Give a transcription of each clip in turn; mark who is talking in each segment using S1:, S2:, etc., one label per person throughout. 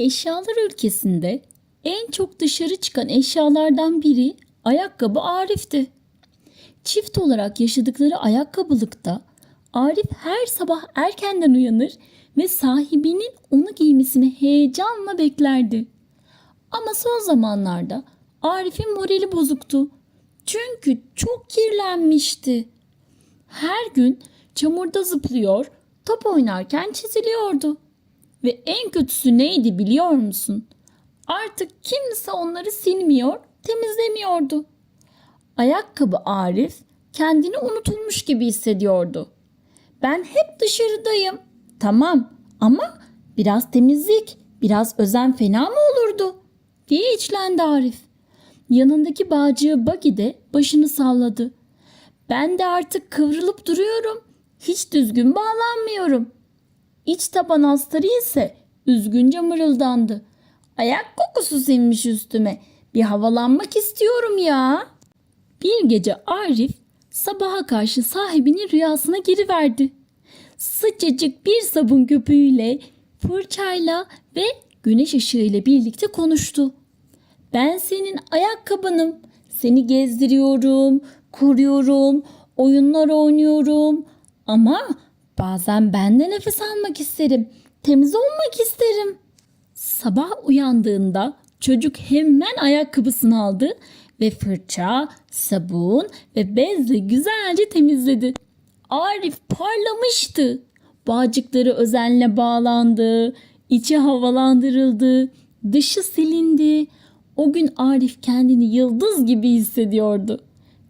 S1: Eşyalar ülkesinde en çok dışarı çıkan eşyalardan biri ayakkabı Arif'ti. Çift olarak yaşadıkları ayakkabılıkta Arif her sabah erkenden uyanır ve sahibinin onu giymesini heyecanla beklerdi. Ama son zamanlarda Arif'in morali bozuktu. Çünkü çok kirlenmişti. Her gün çamurda zıplıyor, top oynarken çiziliyordu. Ve en kötüsü neydi biliyor musun? Artık kimse onları silmiyor, temizlemiyordu. Ayakkabı Arif kendini unutulmuş gibi hissediyordu. Ben hep dışarıdayım. Tamam ama biraz temizlik, biraz özen fena mı olurdu? diye içlendi Arif. Yanındaki bağcığı Buggy de başını salladı. Ben de artık kıvrılıp duruyorum. Hiç düzgün bağlanmıyorum. İç taban astarı ise üzgünce mırıldandı. Ayak kokusu sinmiş üstüme. Bir havalanmak istiyorum ya. Bir gece Arif sabaha karşı sahibinin rüyasına giriverdi. Sıcacık bir sabun köpüğüyle, fırçayla ve güneş ışığıyla birlikte konuştu. Ben senin ayakkabınım. Seni gezdiriyorum, koruyorum, oyunlar oynuyorum. Ama bazen ben de nefes almak isterim. Temiz olmak isterim. Sabah uyandığında çocuk hemen ayakkabısını aldı ve fırça, sabun ve bezle güzelce temizledi. Arif parlamıştı. Bağcıkları özenle bağlandı, içi havalandırıldı, dışı silindi. O gün Arif kendini yıldız gibi hissediyordu.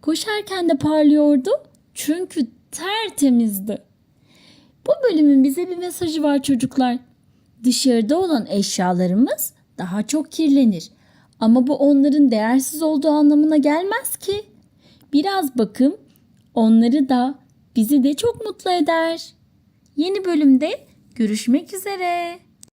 S1: Koşarken de parlıyordu çünkü tertemizdi. Bu bölümün bize bir mesajı var çocuklar. Dışarıda olan eşyalarımız daha çok kirlenir. Ama bu onların değersiz olduğu anlamına gelmez ki. Biraz bakım onları da bizi de çok mutlu eder. Yeni bölümde görüşmek üzere.